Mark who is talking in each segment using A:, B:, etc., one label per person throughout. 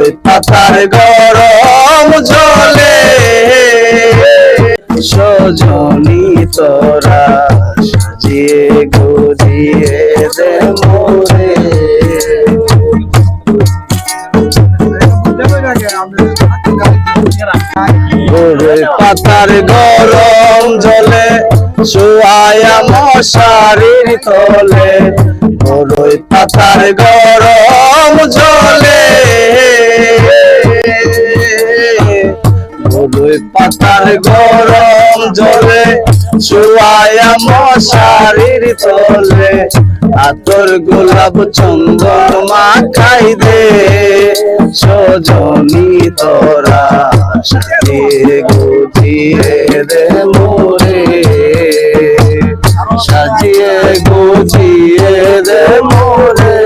A: বড়ই পাতার গরম জলে, সজনী তোরা সাজিয়ে গুজিয়ে দে মোরে। পাতার গরম জলে, শুয়ায়া মশারির তলে। পাতার গরম বড়ই পাতার গরম জলে শুয়ায়া মশারির তলে। আতর গোলাপ চন্দন মাখাই দে। সজনী তোরা সাজিয়ে গুজিয়ে দে মোরে সাজিয়ে গুজিয়ে দে মোরে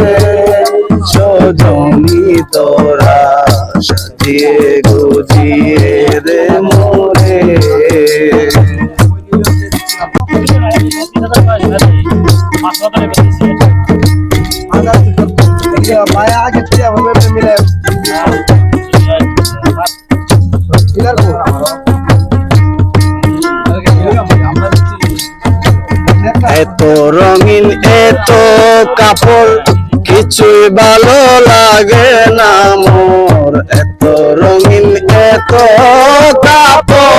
A: সজনী তোরা সাজিয়ে
B: মায়া আগে থেকে হবে মিলে
A: এত রঙিন, এত কাপড় ভালো লাগে না মোর। এত রঙিন, এত কাপড়,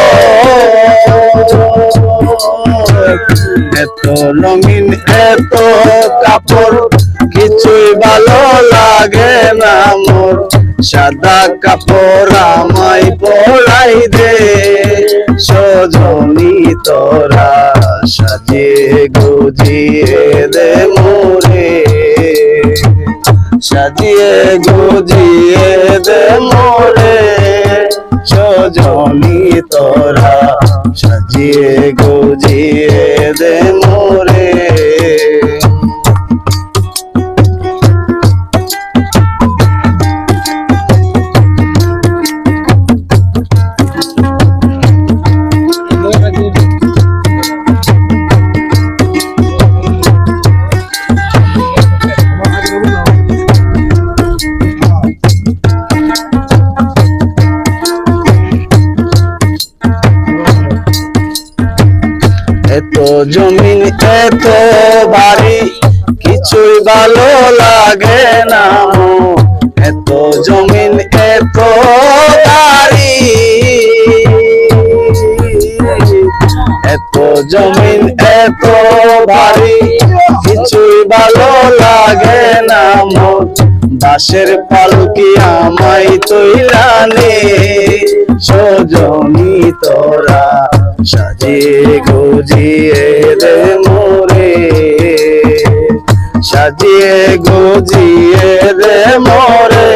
A: এত রঙিন কাপড়, কিছুই ভালো না মোর সাদা কাপড় আমায় পরাই দে। সজনী তোরা সাজিয়ে গুজিয়ে দে মোরে। সাজিয়ে গুজিয়ে দে মোরে। সজনী তোরা সাজিয়ে গুজিয়ে দে মোরে। জমিন এত বাড়ি কিছুই ভালো লাগে না। এত জমিন এত বাড়ি এত জমিন এত বাড়ি কিছুই ভালো লাগে না বাসের পালকি আমায় তৈরানে সজনী তোরা সাজিয়ে গুজিয়ে দে মোরে। সাজিয়ে গুজিয়ে দে মোরে।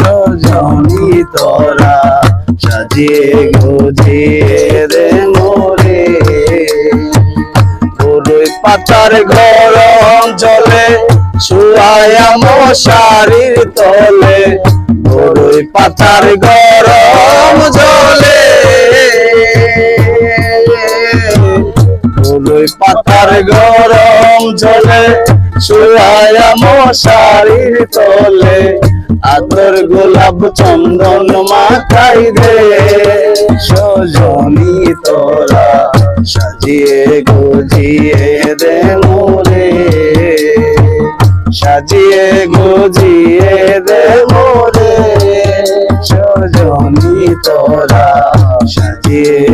A: সজনী তোরা সাজিয়ে গুজিয়ে দে মোরে। বড়ই পাতার গরম জলে শুয়ায়া মশারির তলে। বড়ই পাতার গরম জলে পাতার গরম জলে শুয়ায়া মশারির তলে আদর গোলাপ চন্দন মাখাই দে। সজনী তোরা সাজিয়ে গুজিয়ে দে মোরে সাজিয়ে গুজিয়ে দে মোরে সজনী তোরা সাজিয়ে